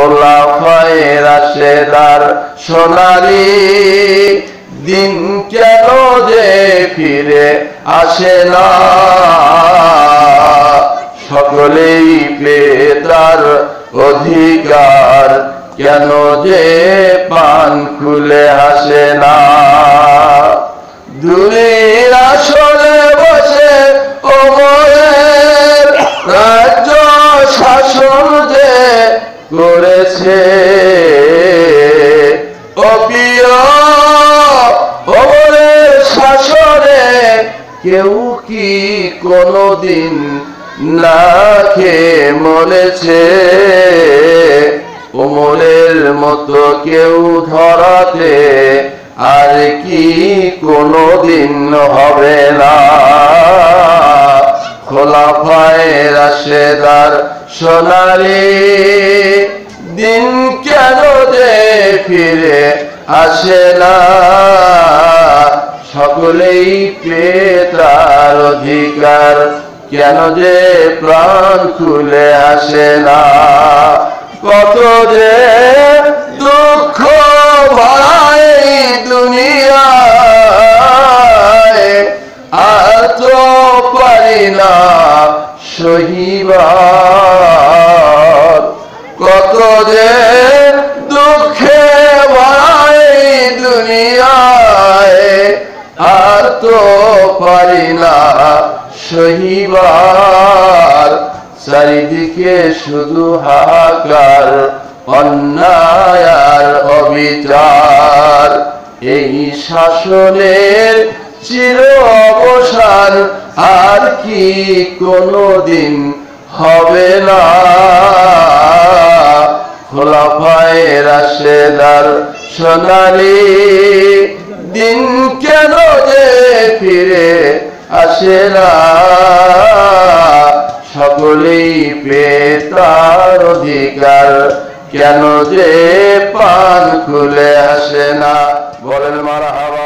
খোলাফায়ে রাশেদার সোনারি দিন কেন যে ফিরে আসে না? সকলেই পেতার অধিকার। কেন যে পান খুলে আসে না? অপিয় ওমরের শাসনে কেউ কি কোনদিন না খেয়ে মরেছে? ওমরের মতো কেউ ধরাতে আর কি কোনদিন হবে না। খোলাফায় রাশেদার সোনালি দিন কেন যে ফিরে আসে না? সকলেই পেতার অধিকার, কেন যে প্রাণ খুলে আসে না? কত যে দুঃখ ভরাই দুনিয়ায়, আর তো পারি না সহিবার। কত যে দুঃখে ভরাই দুনিয়ায়, আর তো পারি না সহিবার। চারিদিকে শুধু হাহাকার, অন্যায় আর অবিচার। এই শাসনের চির অবসান আর কি কোনদিন হবে না। খোলাফায় রাশেদার সোনালি, দিন কেন যে ফিরে আসে না? সকলেই পেতার অধিকার, কেন যে পান খুলে আসে না? বলেন মারা